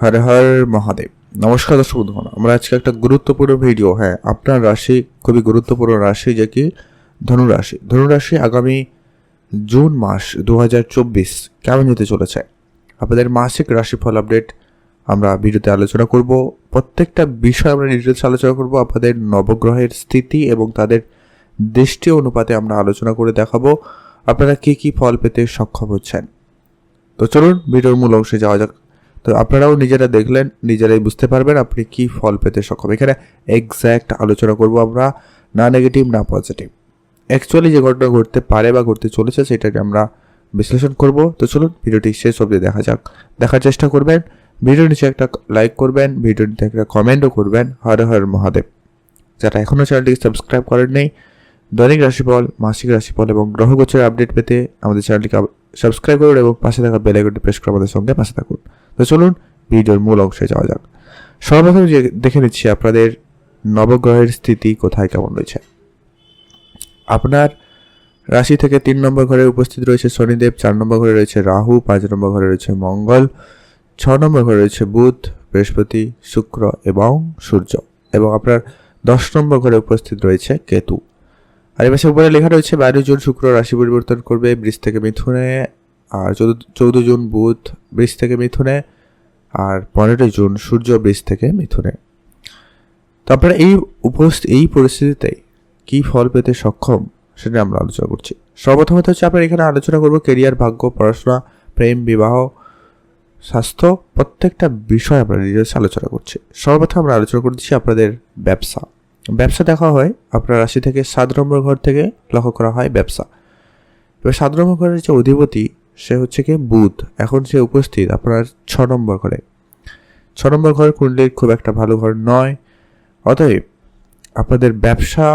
হর হর মহাদেব। নমস্কার দর্শক বন্ধুগণ, আমরা আজকে একটা গুরুত্বপূর্ণ ভিডিও হ্যাঁ আপনার রাশি, খুবই গুরুত্বপূর্ণ রাশি, যে কি ধনুরাশি। ধনুরাশি আগামী জুন মাস দু হাজার চব্বিশ কেমন যেতে চলেছে? আপনাদের মাসিক রাশিফল আপডেট আমরা ভিডিওতে আলোচনা করব। প্রত্যেকটা বিষয় আমরা ডিটেলস আলোচনা করব, আপনাদের নবগ্রহের স্থিতি এবং তাদের দৃষ্টি অনুপাতে আমরা আলোচনা করে দেখাবো। আপনারা কি কি ফল পেতে সক্ষম হচ্ছেন? তো চলুন ভিডিওর মূল অংশে যাওয়া যাক। তো আপনারাও নিজেরা দেখলেন, নিজেরাই বুঝতে পারবেন আপনি কি ফল পেতে সক্ষম। এখানে এক্স্যাক্ট আলোচনা করব আমরা, না নেগেটিভ না পজিটিভ অ্যাকচুয়ালি যে ঘটনা ঘটতে পারে বা ঘটতে চলেছে সেটাকে আমরা বিশ্লেষণ করব। তো চলুন, ভিডিওটি শেষ অবধি দেখা যাক। দেখার চেষ্টা করবেন ভিডিও নিচে একটা লাইক করবেন ভিডিও নিচে একটা কমেন্টও করবেন। হর হর মহাদেব। যারা এখনও চ্যানেলটিকে সাবস্ক্রাইব করেন নেই দৈনিক রাশিফল, মাসিক রাশিফল এবং গ্রহগোচরের আপডেট পেতে আমাদের চ্যানেলটিকে সাবস্ক্রাইব করুন এবং পাশে থাকা বেল আইকনটি প্রেস করে আমাদের সঙ্গে পাশে থাকুন। তো চলুন ভিডিওর মূল অংশে যাওয়া যাক। সর্বপ্রথম যে দেখে নিচ্ছি আপনাদের নবগ্রহের স্থিতি কোথায় কেমন রয়েছে। আপনার রাশি থেকে তিন নম্বর ঘরে উপস্থিত রয়েছে শনিদেব, চার নম্বর ঘরে রয়েছে রাহু, পাঁচ নম্বর ঘরে রয়েছে মঙ্গল, ছ নম্বর ঘরে রয়েছে বুধ, বৃহস্পতি, শুক্র এবং সূর্য এবং আপনার দশ নম্বর ঘরে উপস্থিত রয়েছে কেতু। আর এবার উপরে লেখা রয়েছে, বারো জুন শুক্র রাশি পরিবর্তন করবে, বৃষ থেকে মিথুনে, আর চৌদ্দ জুন বুধ, বৃষ থেকে মিথুনে আর পনেরোই জুন সূর্য বৃষ থেকে মিথুনে। তো আপনারা এই উপস্থিত এই পরিস্থিতিতে কি ফল পেতে সক্ষম সেটা আমরা আলোচনা করছি। সর্বপ্রথমত হচ্ছে আপনার এখানে আলোচনা করব কেরিয়ার, ভাগ্য, পড়াশোনা, প্রেম, বিবাহ, স্বাস্থ্য, প্রত্যেকটা বিষয় আমরা ডিটেলস আলোচনা করছি। সর্বপ্রথম আমরা আলোচনা করছি আপনাদের ব্যবসা। ব্যবসা দেখা হয় আপনার রাশি থেকে সাত নম্বর ঘর থেকে লক্ষ্য করা হয় ব্যবসা। এবার সাত নম্বর ঘরের যে অধিপতি সে হচ্ছে কি বুধ। এখন সে উপস্থিত আপনার ছ নম্বর ঘরে। ছ নম্বর ঘর কুণ্ডলীর খুব একটা ভালো ঘর নয়। অতএব আপনাদের ব্যবসা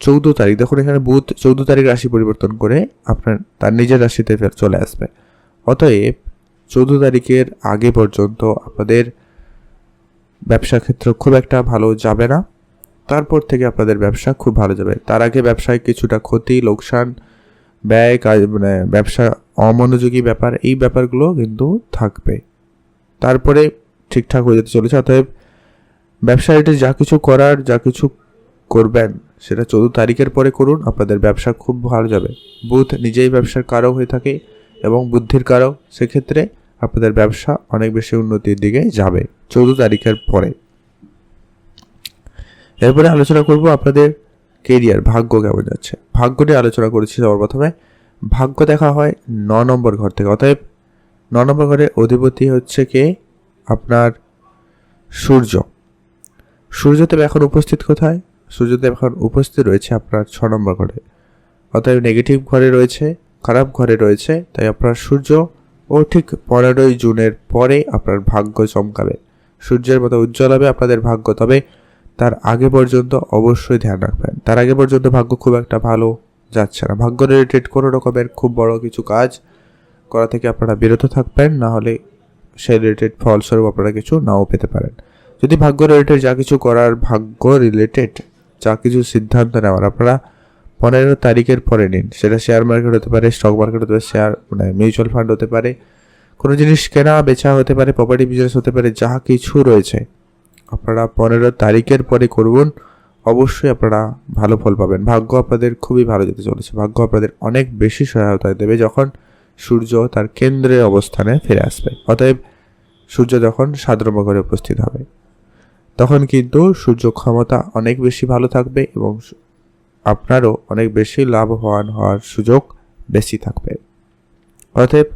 চৌদ্দ তারিখ, দেখুন এখানে বুধ চৌদ্দ তারিখ রাশি পরিবর্তন করে আপনার, তার নিজের রাশিতে চলে আসবে। অতএব চৌদ্দ তারিখের আগে পর্যন্ত আপনাদের ব্যবসা ক্ষেত্র খুব একটা ভালো যাবে না। তারপর থেকে আপনাদের ব্যবসা খুব ভালো যাবে। তার আগে ব্যবসায় কিছুটা ক্ষতি, লোকসান ব্যয় কাজ মানে ব্যবসা অমনোযোগী ব্যাপার, এই ব্যাপারগুলো কিন্তু থাকবে। তারপরে ঠিকঠাক হয়ে যেতে চলেছে। অতএব ব্যবসায়ীটি যা কিছু করার, যা কিছু করবেন, সেটা চৌদ্দ তারিখের পরে করুন। আপনাদের ব্যবসা খুব ভালো যাবে। বুধ নিজেই ব্যবসার কারক হয়ে থাকে এবং বুদ্ধির কারক সেক্ষেত্রে আপনাদের ব্যবসা অনেক বেশি উন্নতির দিকে যাবে চৌদ্দ তারিখের পরে। এরপরে আলোচনা করব আপনাদের কেরিয়ার, ভাগ্য কেমন যাচ্ছে? ভাগ্য নিয়ে আলোচনা করেছি সবার প্রথমে। ভাগ্য দেখা হয় ন নম্বর ঘর থেকে। অতএব ন নম্বর ঘরে অধিপতি হচ্ছে কে? আপনার সূর্য। সূর্যদেব এখন উপস্থিত কোথায়? সূর্যদেব এখন উপস্থিত রয়েছে আপনার ছ নম্বর ঘরে। অতএব নেগেটিভ ঘরে রয়েছে, খারাপ ঘরে রয়েছে, তাই আপনার সূর্য ও ঠিক পনেরোই জুনের পরে আপনার ভাগ্য চমকাবে। সূর্যের মতো উজ্জ্বল হবে আপনাদের ভাগ্য। তবে তার আগে পর্যন্ত অবশ্যই ধ্যান রাখবেন। তার আগে পর্যন্ত ভাগ্য খুব একটা ভালো যাচ্ছে না। ভাগ্য রিলেটেড কোনো রকমের খুব বড় কিছু কাজ করা থেকে আপনারা বিরত থাকবেন, না হলে সেই রিলেটেড ফলস্বরূপ আপনারা কিছু নাও পেতে পারেন। যদি ভাগ্য রিলেটেড যা কিছু করার, ভাগ্য রিলেটেড যা কিছু সিদ্ধান্ত নেওয়ার আপনারা পনেরো তারিখের পরে নিন। সেটা শেয়ার মার্কেট হতে পারে স্টক মার্কেট হতে পারে শেয়ার মানে মিউচুয়াল ফান্ড হতে পারে, কোনো জিনিস কেনা, বেচা হতে পারে প্রপার্টি বিজনেস হতে পারে যা কিছু রয়েছে। আপনারা পনেরো তারিখের পরে করুন, অবশ্যই আপনারা ভালো ফল পাবেন। ভাগ্য আপনাদের খুবই ভালো যেতে চলেছে। ভাগ্য আপনাদের অনেক বেশি সহায়তা দেবে যখন সূর্য তার কেন্দ্রের অবস্থানে ফিরে আসবে। অতএব সূর্য যখন সাদ্রম ঘরে উপস্থিত হবে, তখন কিন্তু সূর্য ক্ষমতা অনেক বেশি ভালো থাকবে এবং আপনারও অনেক বেশি লাভবান হওয়ার সুযোগ বেশি থাকবে। অতএব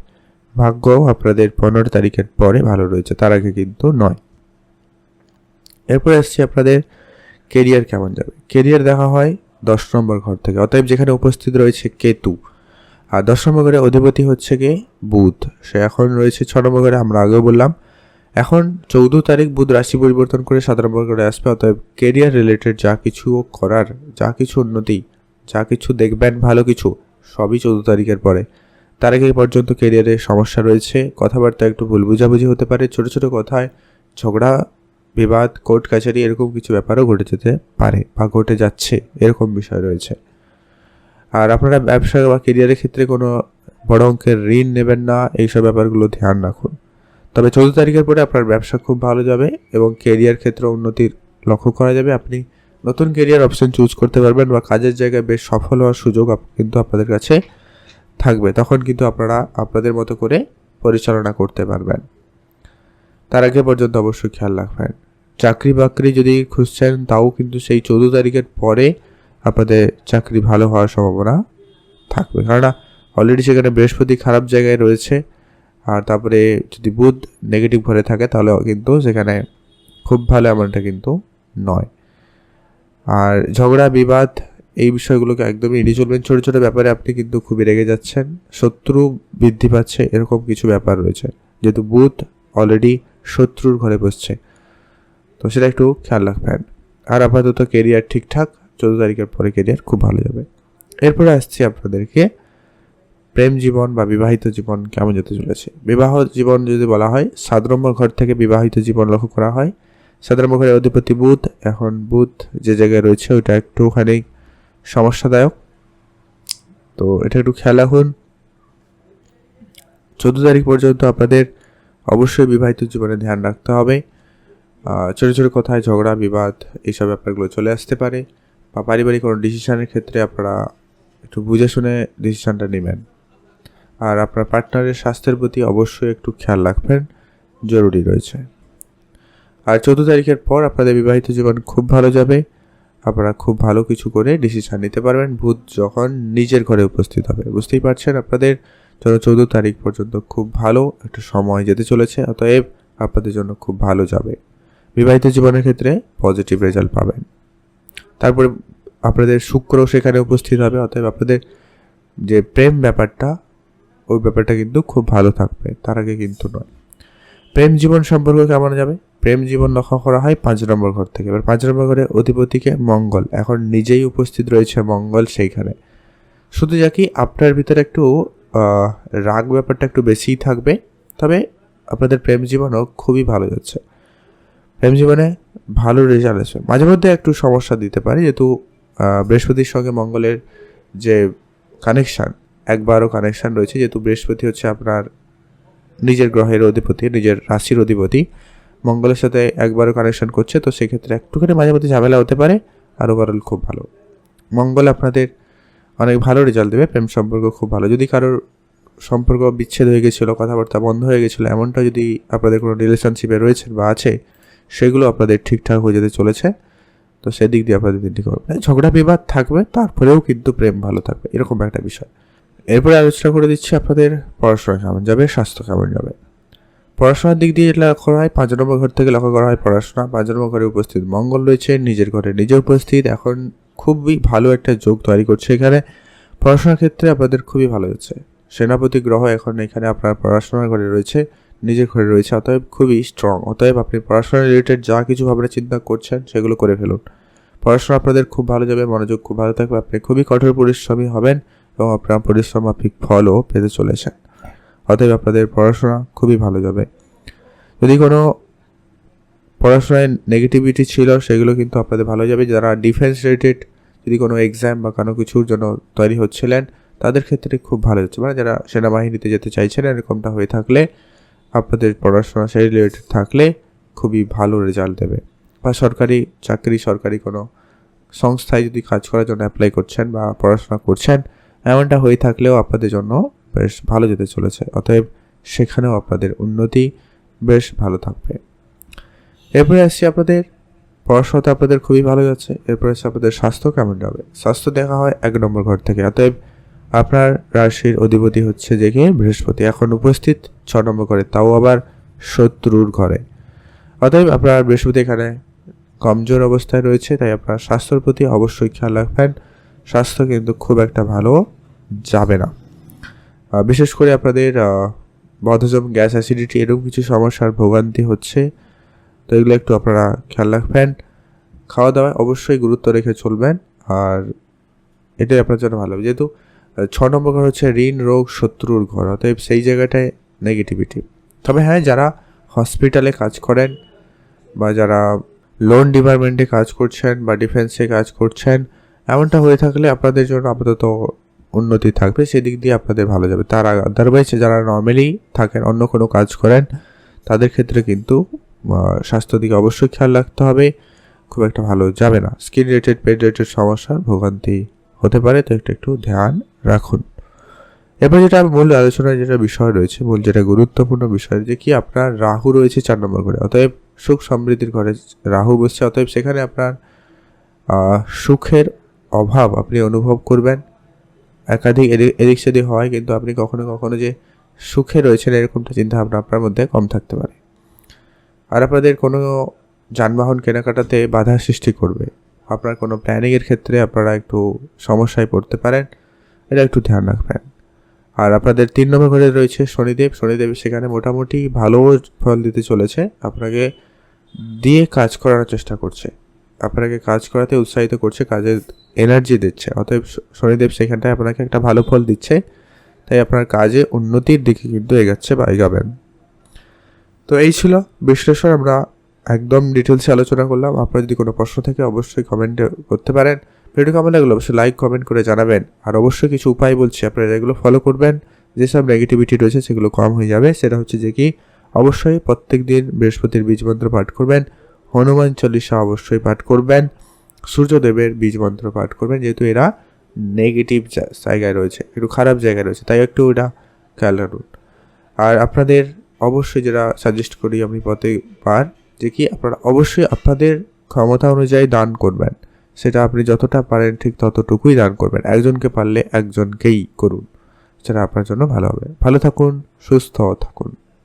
ভাগ্য আপনাদের পনেরো তারিখের পরে ভালো রয়েছে, তার আগে কিন্তু নয়। এরপরে আসছে আপনাদের কেরিয়ার কেমন যাবে? কেরিয়ার দেখা হয় দশ নম্বর ঘর থেকে। অতএব যেখানে উপস্থিত রয়েছে কেতু। আর দশ নম্বর ঘরে অধিপতি হচ্ছে কে? বুধ। সে এখন রয়েছে ছ নম্বর ঘরে, আমরা আগেও বললাম। এখন চৌদ্দ তারিখ বুধ রাশি পরিবর্তন করে সাত নম্বর ঘরে আসবে। অতএব কেরিয়ার রিলেটেড যা কিছু করার, যা কিছু উন্নতি, যা কিছু দেখবেন, ভালো কিছু, সবই চৌদ্দ তারিখের পরে। তার আগে পর্যন্ত কেরিয়ারে সমস্যা রয়েছে। কথাবার্তা একটু ভুল বুঝাবুঝি হতে পারে। ছোট ছোট কথায় ঝগড়া বিবাদ, কোর্ট কাছারি এরকম কিছু ব্যাপারও ঘটে যেতে পারে বা ঘটে যাচ্ছে, এরকম বিষয় রয়েছে। আর আপনারা ব্যবসা বা কেরিয়ারের ক্ষেত্রে কোনো বড় অঙ্কের ঋণ নেবেন না, এইসব ব্যাপারগুলো ধ্যান রাখুন। তবে চৌদ্দ তারিখের পরে আপনার ব্যবসা খুব ভালো যাবে এবং কেরিয়ার ক্ষেত্রে উন্নতির লক্ষ্য করা যাবে। আপনি নতুন কেরিয়ার অপশন চুজ করতে পারবেন বা কাজের জায়গায় বেশ সফল হওয়ার সুযোগ কিন্তু আপনাদের কাছে থাকবে। তখন কিন্তু আপনারা আপনাদের মতো করে পরিচালনা করতে পারবেন। তার আগে পর্যন্ত অবশ্যই খেয়াল রাখবেন। চাকরি বাকরি যদি খুঁজছেন, তাও কিন্তু সেই চৌদ্দ তারিখের পরে আপনাদের চাকরি ভালো হওয়ার সম্ভাবনা থাকবে। কারণ অলরেডি সেখানে বৃহস্পতি খারাপ জায়গায় রয়েছে, আর তারপরে যদি বুধ নেগেটিভ ঘরে থাকে, তাহলে কিন্তু সেখানে খুব ভালো এমনটা কিন্তু নয়। আর ঝগড়া, বিবাদ, এই বিষয়গুলোকে একদমই এড়িয়ে চলবেন ছোটো ছোটো ব্যাপারে আপনি কিন্তু খুবই রেগে যাচ্ছেন। শত্রু বৃদ্ধি পাচ্ছে, এরকম কিছু ব্যাপার রয়েছে। যেহেতু বুধ অলরেডি শত্রুর ঘরে বসছে। তো সেটা একটু খেয়াল রাখবেন। আর আপাতত কেরিয়ার ঠিকঠাক, চৌদ্দ তারিখের পরে কেরিয়ার খুব ভালো যাবে। এরপরে আসছি আপনাদেরকে প্রেম জীবন বা বিবাহিত জীবন কেমন যেতে চলেছে। বিবাহ জীবন যদি বলা হয়, সাত নম্বর ঘর থেকে বিবাহিত জীবন লক্ষ্য করা হয়। সাত ঘরের অধিপতি বুধ, এখন বুধ যে জায়গায় রয়েছে ওইটা একটুখানি সমস্যাদায়ক। তো এটা একটু খেয়াল রাখুন। চোদ্দ তারিখ পর্যন্ত আপনাদের অবশ্যই বিবাহিত জীবনে ধ্যান রাখতে হবে। ছোটো ছোটো কথায় ঝগড়া, বিবাদ, এইসব ব্যাপারগুলো চলে আসতে পারে। বা পারিবারিক কোনো ডিসিশনের ক্ষেত্রে আপনারা একটু বুঝে শুনে ডিসিশানটা নেবেন। আর আপনার পার্টনারের স্বাস্থ্যের প্রতি অবশ্যই একটু খেয়াল রাখবেন। জরুরি রয়েছে। আর চৌদ্দ তারিখের পর আপনাদের বিবাহিত জীবন খুব ভালো যাবে। আপনারা খুব ভালো কিছু করে ডিসিশান নিতে পারবেন। ভূত যখন নিজের ঘরে উপস্থিত হবে। বুঝতেই পারছেন আপনাদের? জন্য চৌদ্দ তারিখ পর্যন্ত খুব ভালো একটা সময় যেতে চলেছে। অতএব আপনাদের জন্য খুব ভালো যাবে। বিবাহিত জীবনের ক্ষেত্রে পজিটিভ রেজাল্ট পাবেন। তারপরে আপনাদের শুক্র সেখানে উপস্থিত হবে, অতএব আপনাদের যে প্রেম ব্যাপারটা, ওই ব্যাপারটা কিন্তু খুব ভালো থাকবে, তার আগে কিন্তু নয়। প্রেম জীবন সম্পর্ক কেমন যাবে? প্রেম জীবন লক্ষ্য করা হয় পাঁচ নম্বর ঘর থেকে। এবার পাঁচ নম্বর ঘরে অধিপতিকে মঙ্গল, এখন নিজেই উপস্থিত রয়েছে মঙ্গল সেইখানে। শুধু যা কি, আপনার ভিতরে একটু রাগ ব্যাপারটা একটু বেশিই থাকবে, তবে আপনাদের প্রেম জীবনও খুবই ভালো যাচ্ছে। প্রেম জীবনে ভালো রেজাল্ট আসবে মাঝে মধ্যে একটু সমস্যা দিতে পারে, যেহেতু বৃহস্পতির সঙ্গে মঙ্গলের যে কানেকশান একবারও কানেকশান রয়েছে, যেহেতু বৃহস্পতি হচ্ছে আপনার নিজের গ্রহের অধিপতি, নিজের রাশির অধিপতি। মঙ্গলের সাথে একবারও কানেকশন করছে, তো সেক্ষেত্রে একটুখানি মাঝে মধ্যে ঝামেলা হতে পারে, আর ওভারঅল খুব ভালো। মঙ্গল আপনাদের অনেক ভালো রেজাল্ট দেবে, প্রেম সম্পর্ক খুব ভালো। যদি কারোর সম্পর্ক বিচ্ছেদ হয়ে গেছিল, কথাবার্তা বন্ধ হয়ে গেছিল, এমনটা যদি আপনাদের কোনো রিলেশনশিপে রয়েছে বা আছে সেগুলো আপনাদের ঠিকঠাক হয়ে যেতে চলেছে। তো সেদিক দিয়ে আপনাদের দিনটি করবে ঝগড়া বিবাদ থাকবে, তারপরেও কিন্তু প্রেম ভালো থাকবে, এরকম একটা বিষয়। এরপরে আলোচনা করে দিচ্ছি আপনাদের পড়াশোনা কেমন যাবে, স্বাস্থ্য কেমন যাবে। পড়াশোনার দিক দিয়ে লক্ষ্য করা হয়, পাঁচ নম্বর ঘর থেকে লক্ষ্য করা হয় পড়াশোনা। পাঁচ নম্বর ঘরে উপস্থিত মঙ্গল রয়েছে, নিজের ঘরে নিজে উপস্থিত। এখন খুবই ভালো একটা যোগ তৈরি করছে এখানে। পড়াশোনার ক্ষেত্রে আপনাদের খুবই ভালো হচ্ছে সেনাপতি গ্রহ এখন এখানে আপনার পড়াশোনার ঘরে রয়েছে। নিজের ঘরে রয়েছে, অতএব খুবই স্ট্রং অতএব আপনি পড়াশোনা রিলেটেড যা কিছু ভাবনা চিন্তা করছেন, সেগুলো করে ফেলুন। পড়াশোনা আপনাদের খুব ভালো যাবে, মনোযোগ খুব ভালো থাকবে, আপনি খুবই কঠোর পরিশ্রমী হবেন এবং আপনার পরিশ্রম মাফিক ফলও পেতে চলেছেন। অতএব আপনাদের পড়াশোনা খুবই ভালো যাবে। যদি কোনো পড়াশোনায় নেগেটিভিটি ছিল, সেগুলো কিন্তু আপনাদের ভালো যাবে। যারা ডিফেন্স রিলেটেড যদি কোনো এক্সাম বা কোনো কিছুর জন্য তৈরি হচ্ছিলেন, তাদের ক্ষেত্রে খুব ভালো যাচ্ছে। মানে যারা সেনাবাহিনীতে যেতে চাইছেন, এরকমটা হয়ে থাকলে আপনাদের পড়াশোনা সেই রিলেটেড থাকলে খুবই ভালো রেজাল্ট দেবে। বা সরকারি চাকরি, সরকারি কোনো সংস্থায় যদি কাজ করার জন্য অ্যাপ্লাই করছেন বা পড়াশোনা করছেন, এমনটা হয়ে থাকলেও আপনাদের জন্য বেশ ভালো যেতে চলেছে। অতএব সেখানেও আপনাদের উন্নতি বেশ ভালো থাকবে। এরপরে আসছি আপনাদের, পড়াশোনাতে আপনাদের খুবই ভালো যাচ্ছে। এরপরে আসছে আপনাদের স্বাস্থ্য কেমন যাবে? স্বাস্থ্য দেখা হয় এক নম্বর ঘর থেকে। অতএব আপনার রাশির অধিপতি হচ্ছে যে কি? বৃহস্পতি। এখন উপস্থিত, ছ নম্বর ঘরে। তাও আবার শত্রুর ঘরে। অতএব আপনার বৃহস্পতি এখানে কমজোর অবস্থায় রয়েছে, তাই আপনার স্বাস্থ্যের প্রতি অবশ্যই খেয়াল রাখবেন। স্বাস্থ্য কিন্তু খুব একটা ভালো যাবে না। বিশেষ করে আপনাদের বদহজম গ্যাস অ্যাসিডিটি এরকম কিছু সমস্যার ভোগান্তি হচ্ছে, তো এগুলো একটু আপনারা খেয়াল রাখবেন। খাওয়া দাওয়ায় অবশ্যই গুরুত্ব রেখে চলবেন, আর এটাই আপনার জন্য ভালো। যেহেতু ছ নম্বর ঘর হচ্ছে ঋণ, রোগ, শত্রুর ঘর। অতএব সেই জায়গাটায় নেগেটিভিটি তবে হ্যাঁ যারা হসপিটালে কাজ করেন বা যারা লোন ডিপার্টমেন্টে কাজ করছেন বা ডিফেন্সে কাজ করছেন, এমনটা হয়ে থাকলে আপনাদের জন্য আপাতত উন্নতি থাকবে, সেদিক দিয়ে আপনাদের ভালো যাবে। তার আদারওয়াইজ যারা নর্মালি থাকেন, অন্য কোনো কাজ করেন, তাদের ক্ষেত্রে কিন্তু স্বাস্থ্য দিকে অবশ্যই খেয়াল রাখতে হবে। খুব একটা ভালো যাবে না। স্কিন রিলেটেড পেট রিলেটেড সমস্যার ভোগান্তি হতে পারে। তো একটু একটু ধ্যান রাখুন। এবার যেটা আমি মূল আলোচনায় যেটা বিষয় রয়েছে, মূল যেটা গুরুত্বপূর্ণ বিষয় যে কি আপনার রাহু রয়েছে চার নম্বর ঘরে। অতএব সুখ সমৃদ্ধির ঘরে রাহু বসছে, অতএব সেখানে আপনার সুখের অভাব আপনি অনুভব করবেন। একাধিক এদিক সেদিক হয়, কিন্তু আপনি কখনো কখনো যে সুখে রয়েছেন এরকমটা চিন্তা ভাবনা আপনার মধ্যে কম থাকতে পারে। আর আপনাদের কোনো যানবাহন কেনাকাটাতে বাধা সৃষ্টি করবে। আপনার কোনো প্ল্যানিংয়ের ক্ষেত্রে আপনারা একটু সমস্যায় পড়তে পারেন। এটা একটু ধ্যান রাখবেন। আর আপনাদের তিন নম্বর ঘরে রয়েছে শনিদেব। শনিদেব সেখানে মোটামুটি ভালো ফল দিতে চলেছে। আপনাকে দিয়ে কাজ করার চেষ্টা করছে। আপনাকে কাজ করাতে উৎসাহিত করছে, কাজের এনার্জি দিচ্ছে। অতএব শনিদেব সেখানটায় আপনাকে একটা ভালো ফল দিচ্ছে। তাই আপনার কাজে উন্নতির দিকে কিন্তু এগাচ্ছে বা এগাবেন। তো এই ছিল বিশ্লেষণ। আমরা একদম ডিটেলসে আলোচনা করলাম। আপনার যদি কোনো প্রশ্ন থাকে, অবশ্যই কমেন্টে করতে পারেন। ভিডিও কেমন লাগল অবশ্যই লাইক কমেন্ট করে জানাবেন। আর অবশ্যই কিছু উপায় বলছি, আপনারা এগুলো ফলো করবেন। যেসব নেগেটিভিটি রয়েছে সেগুলো কম হয়ে যাবে। সেটা হচ্ছে যে কি, অবশ্যই প্রত্যেক দিন বৃহস্পতির বীজ মন্ত্র পাঠ করবেন। হনুমান চল্লিশা অবশ্যই পাঠ করবেন। সূর্যদেবের বীজ মন্ত্র পাঠ করবেন। যেহেতু এরা নেগেটিভ জায়গায় রয়েছে, একটু খারাপ জায়গায় রয়েছে, তাই একটু এটা খেয়াল রাখুন। আর আপনাদের অবশ্যই যেটা সাজেস্ট করি আমি প্রত্যেকবার, যে কি আপনারা অবশ্যই আপনাদের ক্ষমতা অনুযায়ী দান করবেন। সেটা আপনি যতটা পারেন ঠিক ততটুকুই দান করবেন। একজনকে পারলে একজনকেই করুন। সেটা আপনার জন্য ভালো হবে। ভালো থাকুন, সুস্থ থাকুন।